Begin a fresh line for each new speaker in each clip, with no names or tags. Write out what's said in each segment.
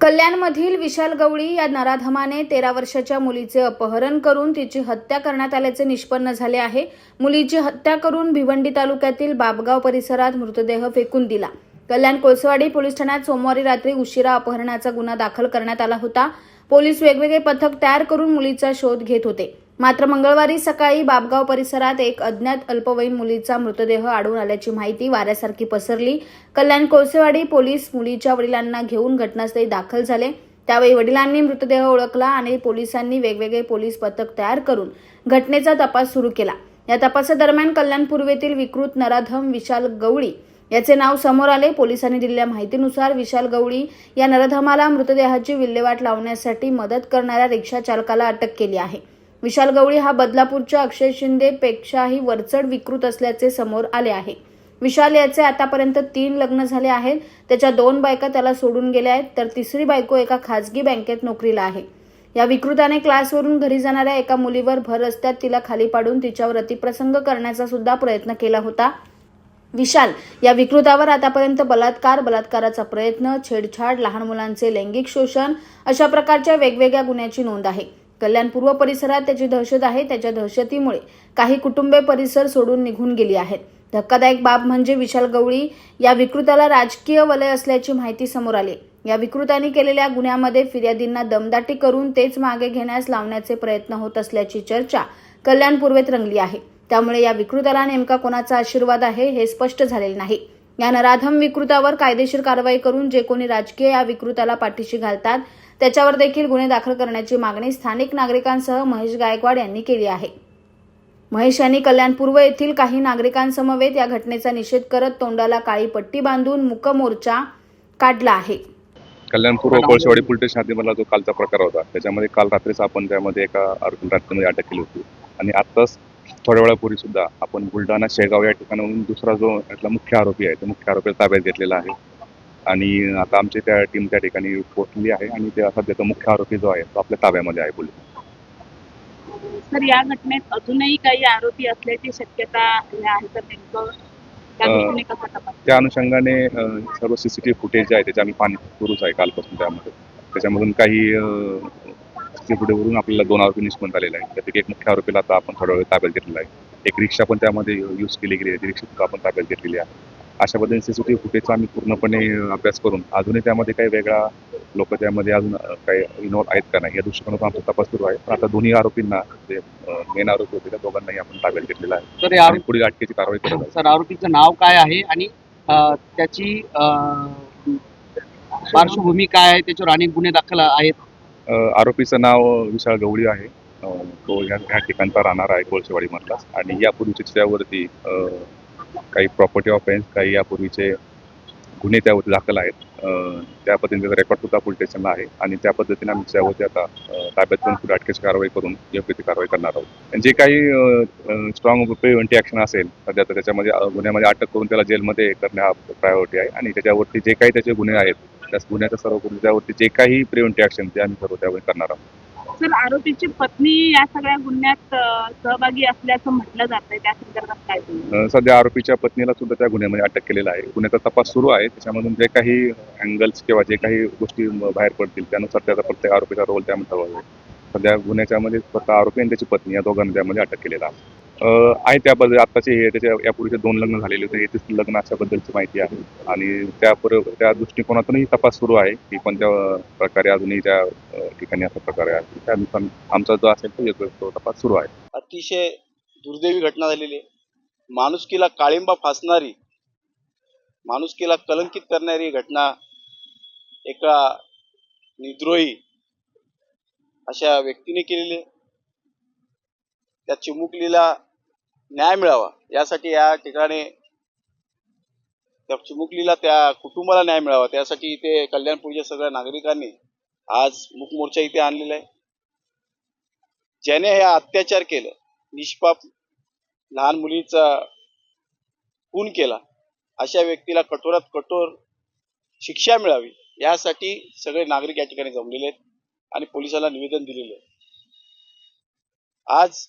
कल्याणमधील विशाल गवळी या नराधमाने तेरा वर्षाच्या मुलीचे अपहरण करून तिची हत्या करण्यात आल्याचे निष्पन्न झाले आहे. मुलीची हत्या करून भिवंडी तालुक्यातील बाबगाव परिसरात मृतदेह फेकून दिला. कल्याण कोळसवाडी पोलीस ठाण्यात सोमवारी रात्री उशिरा अपहरणाचा गुन्हा दाखल करण्यात आला होता. पोलीस वेगवेगळे पथक तयार करून मुलीचा शोध घेत होते. मात्र मंगळवारी सकाळी बाबगाव परिसरात एक अज्ञात अल्पवयीन मुलीचा मृतदेह आढळून आल्याची माहिती वाऱ्यासारखी पसरली. कल्याण कोळसेवाडी पोलीस मुलीच्या वडिलांना घेऊन घटनास्थळी दाखल झाले. त्यावेळी वडिलांनी मृतदेह ओळखला आणि पोलिसांनी वेगवेगळे पोलीस पथक तयार करून घटनेचा तपास सुरू केला. या तपासादरम्यान कल्याण पूर्वेतील विकृत नराधम विशाल गवळी याचे नाव समोर आले. पोलिसांनी दिलेल्या माहितीनुसार विशाल गवळी या नरधमाला मृतदेहाची विल्हेवाट लावण्यासाठी मदत करणाऱ्या रिक्षा चालकाला अटक केली आहे. विशाल गवळी हा बदलापूरच्या अक्षय शिंदे पेक्षाही वरचढ विकृत असल्याचे समोर आले आहे. विशाल याचे आतापर्यंत तीन लग्न झाले आहेत. त्याच्या दोन बायका त्याला सोडून गेल्या आहेत तर तिसरी बायको एका खासगी बँकेत नोकरीला आहे. या विकृताने क्लासवरून घरी जाणाऱ्या एका मुलीवर भर रस्त्यात तिला खाली पाडून तिच्यावर अतिप्रसंग करण्याचा सुद्धा प्रयत्न केला होता. विशाल या विकृतावर आतापर्यंत बलात्कार बलात्काराचा प्रयत्न छेडछाड लहान मुलांचे लैंगिक शोषण अशा प्रकारच्या वेगवेगळ्या गुन्ह्याची नोंद आहे. कल्याण पूर्व परिसरात त्याची दहशत आहे. त्याच्या दहशतीमुळे काही कुटुंबे परिसर सोडून निघून गेली आहेत. धक्कादायक बाब म्हणजे विशाल गवळी या विकृताला राजकीय वलय असल्याची माहिती समोर आली. या विकृताने केलेल्या गुन्ह्यामध्ये फिर्यादींना दमदाटी करून तेच मागे घेण्यास लावण्याचे प्रयत्न होत असल्याची चर्चा कल्याण पूर्वेत रंगली आहे. त्यामुळे या विकृताला नेमका कोणाचा आशीर्वाद आहे हे स्पष्ट झालेले नाही. या नराधम विकृतावर कायदेशीर कारवाई करून जे कोणी राजकीय या विकृताला पाठीशी घालतात त्याच्यावर देखील गुन्हे दाखल करण्याची मागणी स्थानिक नागरिकांसह महेश गायकवाड यांनी केली आहे. महेश यांनी कल्याण पूर्व येथील काही नागरिकांसमवेत या घटनेचा निषेध करत तोंडाला काळी पट्टी बांधून मुक मोर्चा काढला आहे.
कल्याण पूर्व कोळशेवाडी पोलीस स्टेशन जो कालचा प्रकार होता त्याच्यामध्ये काल रात्रीच आपण त्यामध्ये एका आरोपी रात्रीमध्ये अटक केली होती. आणि आताच थोड्या वेळापूर्वी सुद्धा आपण बुलढाणा शेगाव या ठिकाणाहून दुसरा जो यातला मुख्य आरोपी आहे तो मुख्य आरोपीला ताब्यात घेतलेला आहे. आणि आता आमची त्या टीम त्या ठिकाणी पोहोचली आहे आणि त्या सध्याचा मुख्य आरोपी जो आहे तो आपल्या ताब्यामध्ये आहे पोलीस
तर या घटनेत अजूनही काही आरोपी असल्याची शक्यता आहे तर नेमकं? त्या
अनुषंगाने सर्व सीसीटीव्ही फुटेज जे आहे त्याचे आम्ही पाहणे सुरूच आहे कालपासून त्यामध्ये. त्याच्यामधून काही फुटेजवरून आपल्याला दोन आरोपी निष्पन्न झालेले आहे त्यापैकी एक मुख्य आरोपीला आता आपण थोड्या वेळ ताब्यात घेतलेला आहे. एक रिक्षा पण त्यामध्ये यूज केली गेली आहे. ती रिक्षा सुद्धा आपण ताब्यात घेतलेली आहे. अशा पद्धतीने सीसीटीव्ही फुटेजचा आम्ही पूर्णपणे अभ्यास करून अजूनही त्यामध्ये काही वेगळा लोक त्यामध्ये अजून काही इन्व्हॉल्व आहेत का नाही या दृष्टिकोनातून आमचा तपास सुरू आहे. पण आता दोन्ही आरोपींना जे मेन आरोपी होते त्या दोघांनाही आपण ताब्यात घेतलेला आहे.
तर
पुढील अटकेची कारवाई करत
सर आरोपीचं नाव काय आहे आणि त्याची पार्श्वभूमी काय आहे? त्याच्यावर अनेक गुन्हे दाखल आहेत.
आरोपीचं नाव विशाळ गवळी आहे. तो या ह्या ठिकाणचा राहणार आहे कोळशेवाडीमधला. आणि यापूर्वीचे त्याच्यावरती काही प्रॉपर्टी ऑफेन्स काही यापूर्वीचे गुन्हे त्यावरती दाखल आहेत. त्या पद्धतीने रेकॉर्ड सुद्धा पोलीस स्टेशनला आहे. आणि त्या पद्धतीने आम्ही त्यावरती आता ताब्यात घेऊन पुढे अटकेची कारवाई करून योग्य ती कारवाई करणार आहोत. जे काही स्ट्रॉंग प्रिव्हेंटिव्ह ॲक्शन असेल सध्या तर त्याच्यामध्ये गुन्ह्यामध्ये अटक करून त्याला जेलमध्ये करणे हा प्रायोरिटी आहे. आणि त्याच्यावरती जे काही त्याचे गुन्हे आहेत त्या गुन्ह्याचं सर्व करून त्यावरती जे काही प्रिव्हेंटिव्ह ॲक्शन ते आम्ही सर्व त्यावर करणार आहोत.
सर आरोपीची पत्नी या सगळ्या गुन्ह्यात अं, सहभागी असल्याचं म्हटलं जातंय. त्या संदर्भात काय
अ, सध्या आरोपीच्या पत्नीला सुद्धा त्या गुन्ह्यामध्ये अटक केलेला आहे. गुन्ह्याचा तपास सुरू आहे. त्याच्यामधून जे काही अँगल्स किंवा जे काही गोष्टी म- बाहेर पडतील त्यानुसार त्याचा प्रत्येक आरोपीचा रोल त्यामध्ये आहे सध्या गुन्ह्याच्यामध्ये स्वतः आरोपी आणि त्याची पत्नी या दोघांना त्यामध्ये अटक केलेला आहे. आहे त्याबद्दल आत्ताचे हे त्याच्या यापूर्वीचे दोन लग्न झालेले होते. हे लग्न अशाबद्दलची माहिती आहे. आणि त्या पर त्या दृष्टिकोनातूनही तपास सुरू आहे की कोणत्या प्रकारे अजूनही त्या ठिकाणी असा प्रकारे आहे. त्यानुसार आमचा जो असेल तो येतो तो तपास सुरू आहे.
अतिशय दुर्दैवी घटना झालेली आहे. माणुसकीला काळिंबा फासणारी माणुसकीला कलंकित करणारी घटना एका निद्रोही अशा व्यक्तीने केलेली त्या चिमुकलीला न्याय मिळावा. यासाठी या ठिकाणी त्या चिमुकलीला त्या कुटुंबाला न्याय मिळावा. त्यासाठी इथे कल्याणपूरच्या सगळ्या नागरिकांनी आज मुकमोर्चा इथे आणलेला आहे. ज्याने हे अत्याचार केलं निष्पाप लहान मुलीचा खून केला अशा व्यक्तीला कठोरात कठोर शिक्षा मिळावी यासाठी सगळे नागरिक या ठिकाणी जमलेले आहेत आणि पोलिसाला निवेदन दिलेले आहे. आज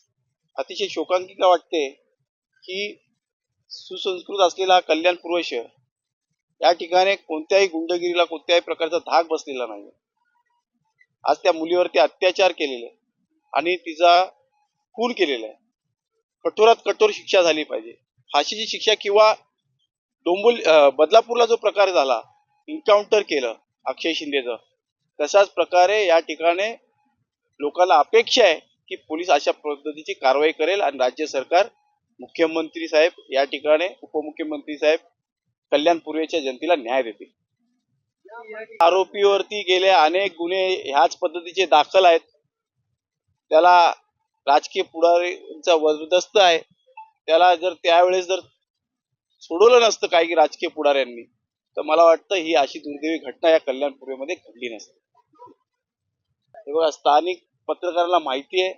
अतिशय शोकांतिका वाटते की सुसंस्कृत असलेला हा कल्याण शहर या ठिकाणी कोणत्याही गुंडगिरीला कोणत्याही प्रकारचा धाक बसलेला नाही आज त्या मुलीवरती अत्याचार केलेले आणि तिचा खून केलेला. आहे कठोरात कठोर शिक्षा झाली पाहिजे. फाशीची शिक्षा किंवा डोंबोल बदलापूरला जो प्रकार झाला एन्काउंटर केलं अक्षय शिंदेचं तशाच प्रकारे या ठिकाणी लोकांना अपेक्षा आहे की पोलीस अशा पद्धतीची कारवाई करेल आणि राज्य सरकार मुख्यमंत्री साहेब या ठिकाणी उपमुख्यमंत्री साहेब कल्याण पूर्वेच्या जनतेला न्याय देतील. आरोपीवरती गेले अनेक गुन्हे ह्याच पद्धतीचे दाखल आहेत. त्याला राजकीय पुढारीचा वरदस्त आहे. त्याला जर त्यावेळेस जर सोडवलं नसतं काही राजकीय पुढाऱ्यांनी तर मला वाटतं ही अशी दुर्दैवी घटना या कल्याण पूर्वेमध्ये घडली नसते. तेव्हा स्थानिक पत्रकाराला माहिती आहे.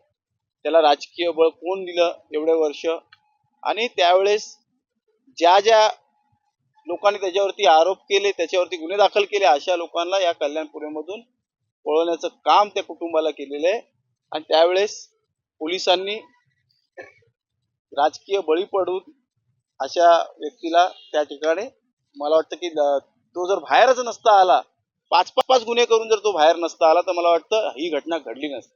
त्याला राजकीय बळ कोण दिलं एवढे वर्ष? आणि त्यावेळेस ज्या ज्या लोकांनी त्याच्यावरती आरोप केले त्याच्यावरती गुन्हे दाखल केले अशा लोकांना या कल्याणपुरेमधून पळवण्याचं काम त्या कुटुंबाला केलेलं आहे. आणि त्यावेळेस पोलिसांनी राजकीय बळी पडून अशा व्यक्तीला त्या ठिकाणी मला वाटतं की तो जर बाहेरच नसता आला पाच पाच पाच गुन्हे करून जर तो बाहेर नसता आला तर मला वाटतं ही घटना घडली नसती.